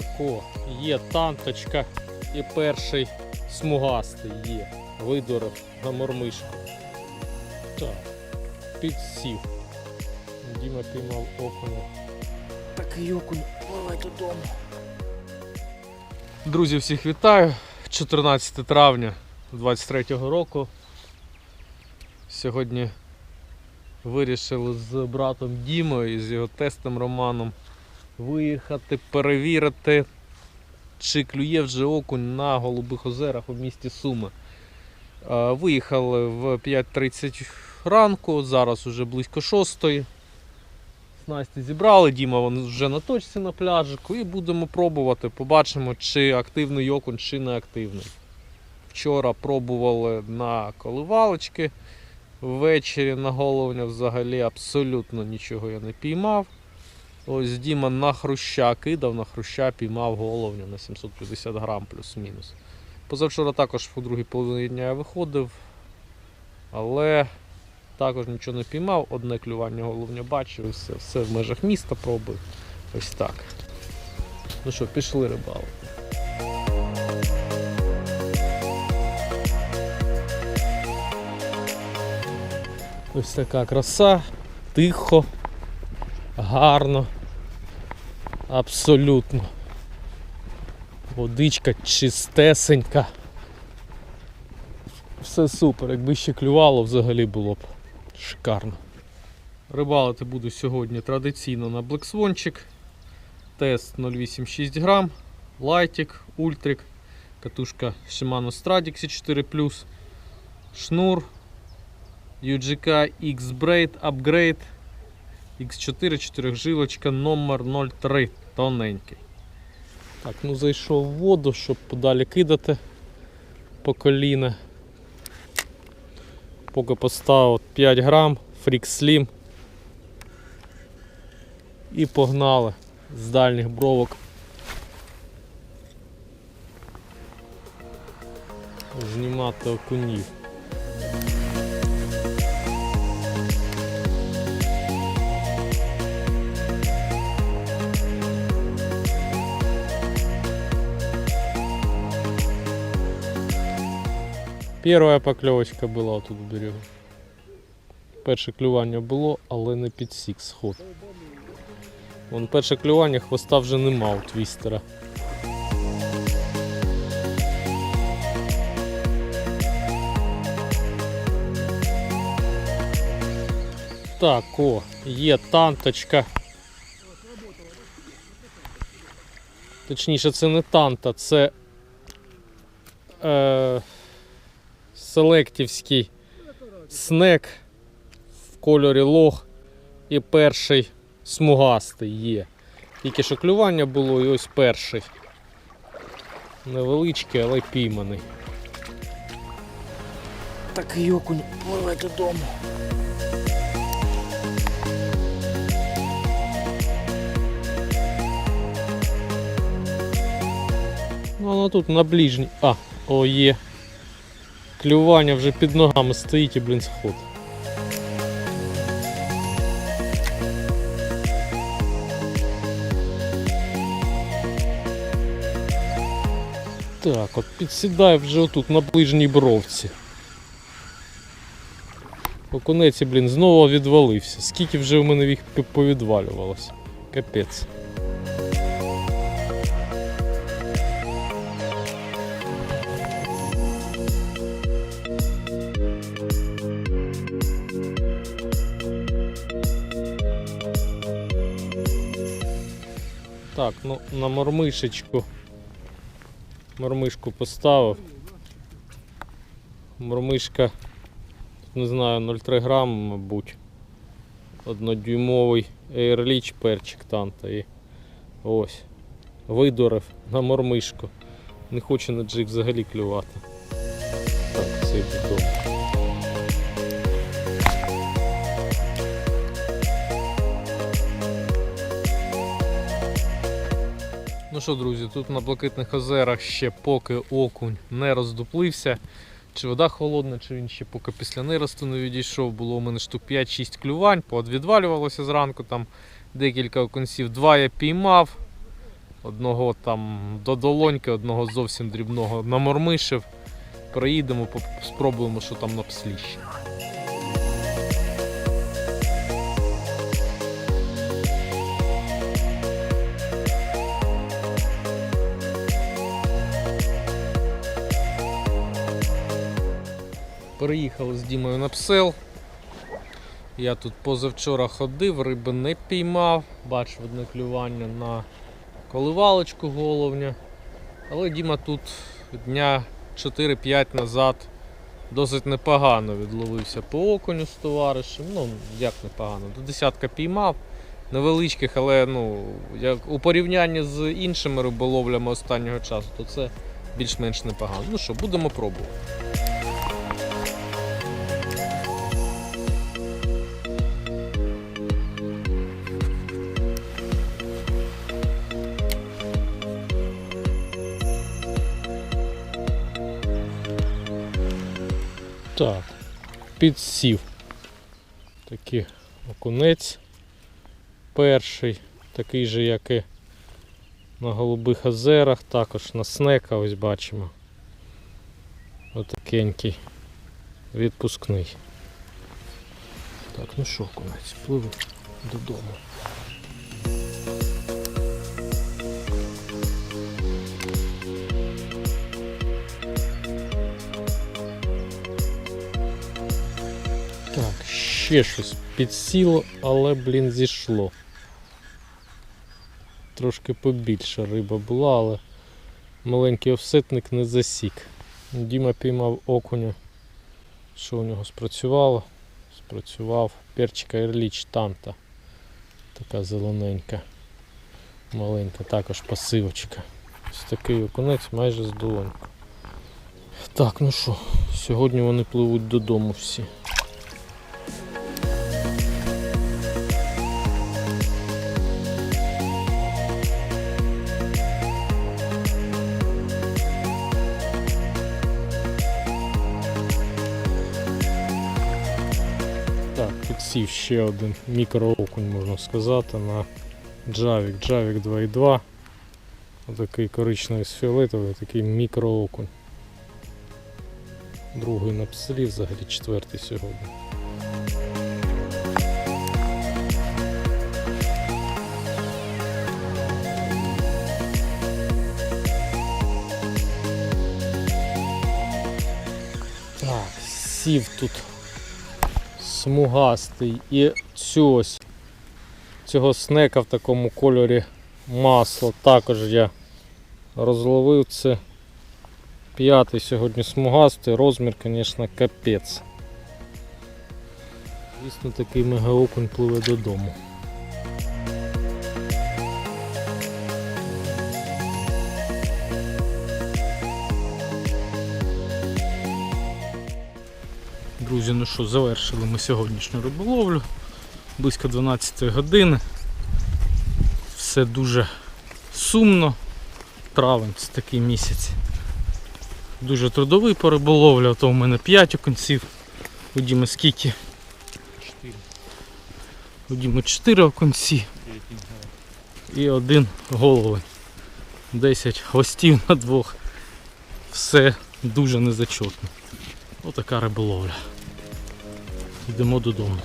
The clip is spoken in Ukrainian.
Так, о, є танточка і перший смугастий є. Видурив на мормишку. Так, підсів. Діма піймав окуня. Такий окунь, пливай додому. Друзі, всіх вітаю. 14 травня 23-го року. Сьогодні вирішили з братом Дімою і з його тестом Романом виїхати, перевірити, чи клює вже окунь на Голубих озерах у місті Суми. Е, Виїхали в 5.30 ранку, зараз уже близько 6. Снасті зібрали, Діма вон вже на точці на пляжику і будемо пробувати. Побачимо, чи активний окунь, чи не активний. Вчора пробували на коливалочки. Ввечері на головня взагалі абсолютно нічого я не піймав. Ось Діма на хруща кидав, на хруща піймав головня на 750 грам плюс-мінус. Позавчора також у другій половині дня я виходив, але також нічого не піймав, одне клювання головня бачив, все, все в межах міста пробую. Ось так. Ну що, пішли рибалити. Ось така краса, тихо, гарно, абсолютно. Водичка чистесенька. Все супер, якби ще клювало, взагалі було б шикарно. Рибалити буду сьогодні традиційно на блексвончик. Тест 0,86 грам, лайтик, ультрик, катушка Shimano Stradix 4 шнур UGK X-Braid Upgrade X4 4жилочка номер 03 тоненький. Так, ну зайшов в воду, щоб подалі кидати по коліна. Поки поставив 5 грам, Freak Slim. І погнали з дальніх бровок. Знімати окунів. Перша покльовочка була тут в берегу. Перше клювання було, але не підсік сход. Вон перше клювання хвоста вже нема у твістера. Так, о, є танточка. Точніше, це не танта, це е, селектівський снек в кольорі лох і перший смугастий є. Тільки що клювання було і ось перший. Невеличкий, але пійманий. Такий окунь пливе додому. Ну, воно тут на ближній. А, о, є. Клювання вже під ногами стоїть і, блін, сход. Так, от підсідає вже отут на ближній бровці. Окунець, блін, знову відвалився. Скільки вже в мене їх повідвалювалося. Капець. Так, ну на мормишечку. Мормишку поставив. Мормишка, не знаю, 0,3 грам, мабуть. Однодюймовий Airleach перчик танта і ось. Видурив на мормишку. Не хоче на джиг взагалі клювати. Так, це додому. Ну що, друзі, тут на блакитних озерах ще поки окунь не роздуплився. Чи вода холодна, чи він ще поки після неросту не відійшов. Було у мене штук 5-6 клювань, поодвідвалювалося зранку там декілька окунців. Два я піймав. Одного там до долоньки, одного зовсім дрібного намормишив. Проїдемо, спробуємо, що там на псліщі. Переїхали з Дімою на псел. Я тут позавчора ходив, риби не піймав, бачив одне клювання на коливалочку головня. Але Діма тут дня 4-5 назад досить непогано відловився по окуню з товаришем. Ну, як непогано, до десятка піймав. Невеличких, але ну, як у порівнянні з іншими риболовлями останнього часу, то це більш-менш непогано. Ну що, будемо пробувати. Так, підсів. Такий окунець. Перший, такий же, як і на голубих озерах, також на снека, ось бачимо. Отакенький. Відпускний. Так, ну що, окунець, пливу додому. Ще щось підсіло, але, блін, зійшло. Трошки побільше риба була, але маленький офсетник не засік. Діма піймав окуня. Що у нього спрацювало? Спрацював перчика Ерліч Танта. Така зелененька. Маленька, також пасивочка. Ось такий окунець майже з долоньку. Так, ну що, сьогодні вони пливуть додому всі. Підсів ще один мікроокунь, можна сказати, на Джавік. Джавік 2.2. Отакий коричневий з фіолетовий, такий мікроокунь. Другий на пслі, взагалі четвертий сьогодні. Сів тут смугастий і цю ось цього снека в такому кольорі масло також я розловив це п'ятий сьогодні смугастий, розмір, звісно, капець. Звісно, такий мегаокунь пливе додому. Друзі, ну що, завершили ми сьогоднішню риболовлю. Близько 12 години. Все дуже сумно. Травень це такий місяць. Дуже трудовий по риболовлі, а то у мене 5 оконців. У Діми скільки? 4. У Діми 4 оконці. І один головень. 10 хвостів на двох. Все дуже незачетно. Отака риболовля. Йдемо додому.